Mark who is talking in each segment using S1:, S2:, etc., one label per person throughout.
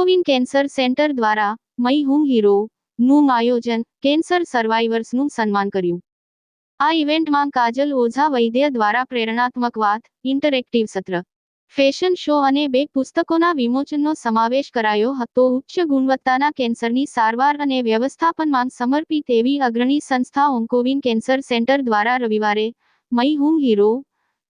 S1: ઓન્કોવિન cancer centre દ્વારા મઈ હું hero નું આયોજન કેન્સર સર્વાઈવર્સનું સન્માન કર્યું. આ ઇવેન્ટમાં કાજલ ઓઝા વૈદ્ય દ્વારા પ્રેરણાત્મક વાત, ઇન્ટરેક્ટિવ સત્ર, ફેશન શો અને બે પુસ્તકોના વિમોચનનો સમાવેશ કરાયો હતો. ઉચ્ચ ગુણવત્તાના કેન્સરની સારવાર અને વ્યવસ્થાપનમાં સમર્પિત એવી અગ્રણી સંસ્થા ઓન્કોવિન કેન્સર સેન્ટર દ્વારા રવિવારે મઈ હું હીરો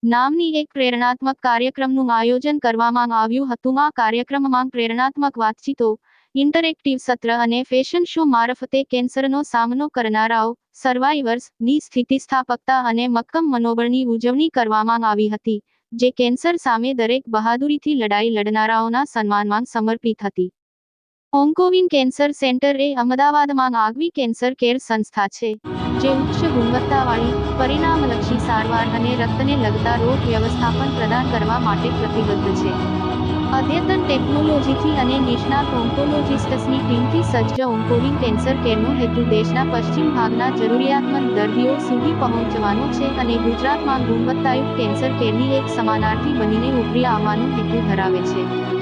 S1: નામની એક પ્રેરણાત્મક કાર્યક્રમનું આયોજન કરવામાં આવ્યું હતું. આ કાર્યક્રમમાં પ્રેરણાત્મક વાતચીતો, ઇન્ટરેક્ટિવ સત્ર અને ફેશન શો મારફતે કેન્સરનો સામનો કરનારાઓ સર્વાઈવર્સની સ્થિતિસ્થાપકતા અને મક્કમ મનોબળની ઉજવણી કરવામાં આવી હતી, જે કેન્સર સામે દરેક બહાદુરીથી લડાઈ લડનારાઓના સન્માનમાં સમર્પિત હતી. ઓન્કોવિન કેન્સર સેન્ટર એ અમદાવાદમાં આગવી કેન્સર કેર સંસ્થા છે. જે ઉચ્ચ ગુણવત્તાવાળી, પરિણામલક્ષી સારવાર અને રક્તને લગતા રોગ વ્યવસ્થાપન પ્રદાન કરવા માટે પ્રતિબદ્ધ છે. અદ્યતન ટેકનોલોજીથી અને નિષ્ણાત ઓન્કોલોજિસ્ટસની ટીમથી સજ્જ ઓન્કોવિન કેન્સર કેરનો હેતુ દેશના પશ્ચિમ ભાગના જરૂરિયાતમંદ દર્દીઓ સુધી પહોંચવાનો છે અને ગુજરાતમાં ગુણવત્તાયુક્ત કેન્સર કેરની એક સમાનાર્થી બનીને ઉભરી આવવાનો હેતુ ધરાવે છે.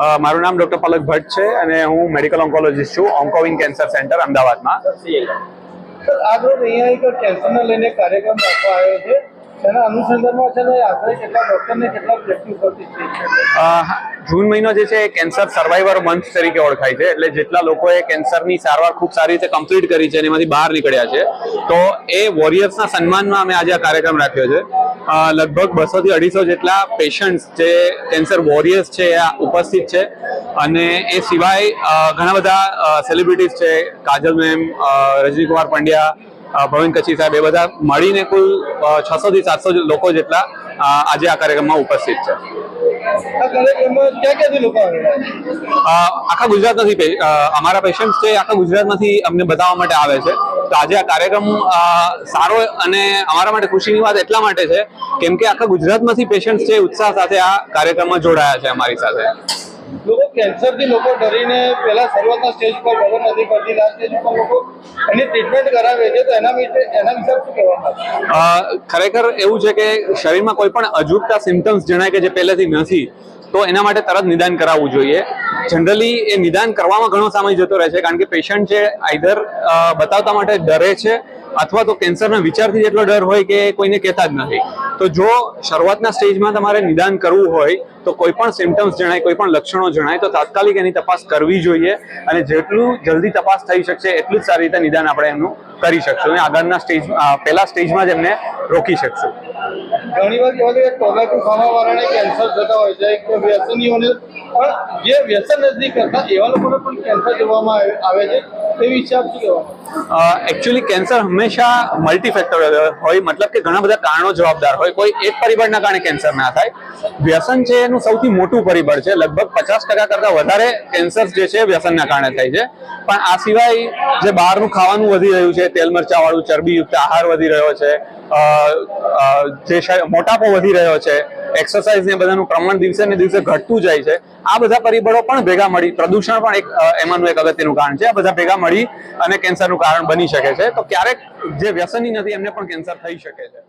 S2: મારું નામ ડોક્ટર પલક ભટ્ટ છે અને હું મેડિકલ ઓન્કોલોજીસ્ટ છું ઓન્કોવિન કેન્સર સેન્ટર અમદાવાદમાં.
S3: આજ રોજ અહીંયા એક કેન્સરને લઈને કાર્યક્રમ રાખવા આવ્યો છે. તેના અનુસંધાનમાં છે ને આશરે કેટલા ડોક્ટરને કેટલા વ્યક્તિ ઉપસ્થિત
S2: જૂન મહિનો જે છે એ કેન્સર સર્વાઈવર મંથ તરીકે ઓળખાય છે એટલે જેટલા લોકોએ કેન્સરની સારવાર ખૂબ સારી રીતે કમ્પ્લીટ કરી છે અને એમાંથી બહાર નીકળ્યા છે તો એ વોરિયર્સના સન્માનમાં અમે આજે આ કાર્યક્રમ રાખ્યો છે. લગભગ બસો થી અઢીસો જેટલા પેશન્ટ્સ જે કેન્સર વોરિયર્સ છે ઉપસ્થિત છે. અને એ સિવાય ઘણા બધા સેલિબ્રિટીઝ છે કાજલ મેમ રજનીકુમાર પંડ્યા ભવિન કચ્છી સાહેબ એ બધા મળીને કુલ છસો થી સાતસો લોકો જેટલા આજે આ કાર્યક્રમમાં ઉપસ્થિત છે. આખા ગુજરાતમાંથી અમારા પેશન્ટ્સ છે આખા ગુજરાતમાંથી અમને બતાવવા માટે આવે છે. તો આજે આ કાર્યક્રમ સારો અને અમારા માટે ખુશીની વાત એટલા માટે છે, કેમ કે આખા ગુજરાતમાંથી પેશન્ટ્સ છે ઉત્સાહ સાથે આ કાર્યક્રમમાં જોડાયા છે અમારી સાથે.
S3: લોકો કેન્સરથી લોકો ડરીને પહેલા શરૂઆતના સ્ટેજ પર ખબર નથી પડતી લાસ્ટ સ્ટેજ પર લોકો એની ટ્રીટમેન્ટ કરાવે છે, તો એના વિશે એના વિશે શું કહેવા
S2: ખરેખર એવું છે કે શરીરમાં કોઈ પણ અજુગતા સિમ્ટમ્સ જણાય કે જે પહેલેથી નથી, તો એના માટે તરત નિદાન કરાવવું જોઈએ. જનરલી એ નિદાન કરવામાં ઘણો સમય જતો રહે છે, કારણ કે પેશન્ટ છે આઈધર બતાવતા માટે ડરે છે અથવા તો કેન્સરના વિચારથી જેટલો ડર હોય કે કોઈને કહેતા જ નથી. તો જો શરૂઆતના સ્ટેજમાં તમારે નિદાન કરવું હોય, તો કોઈ પણ સિમ્ટમ્સ જણાય, કોઈ પણ લક્ષણો જણાય, તો તાત્કાલિક એની તપાસ કરવી જોઈએ અને જેટલું જલ્દી તપાસ થઈ શકશે, એટલું જ સારી રીતે નિદાન આપણે એમનું કરી શકશું અને આગળના સ્ટેજ પહેલા સ્ટેજમાં જ એમને રોકી શકશું.
S3: ઘણી વાર કેન્સર થતા હોય છે. પણ જે વ્યસન નથી કરતા એવા લોકોને પણ કેન્સર જોવામાં આવે- છે, તે
S2: એકચ્યુઅલી કેન્સર હંમેશા મલ્ટીફેક્ટર હોય. મતલબ કે ઘણા બધા કારણો જવાબદાર હોય. કોઈ એક પરિબળના કારણે કેન્સર ના થાય. વ્યસન છે એનું સૌથી મોટું પરિબળ છે. લગભગ પચાસ ટકા કરતાં વધારે કેન્સર જે છે વ્યસનના કારણે થાય છે. પણ આ સિવાય જે બહારનું ખાવાનું વધી રહ્યું છે, તેલ મરચાવાળું, ચરબીયુક્ત આહાર વધી રહ્યો છે જે મોટાપો વધી રહ્યો છે એક્સરસાઇઝ ને બધાનું પ્રમાણ દિવસે ને દિવસે ઘટતું જાય છે. આ બધા પરિબળો પણ ભેગા મળી. પ્રદૂષણ પણ એક એમાંનું એક અગત્યનું કારણ છે. આ બધા ભેગા મળી અને કેન્સરનું કારણ બની શકે છે. તો ક્યારેક જે વ્યસની નથી, એમને પણ કેન્સર થઈ શકે છે.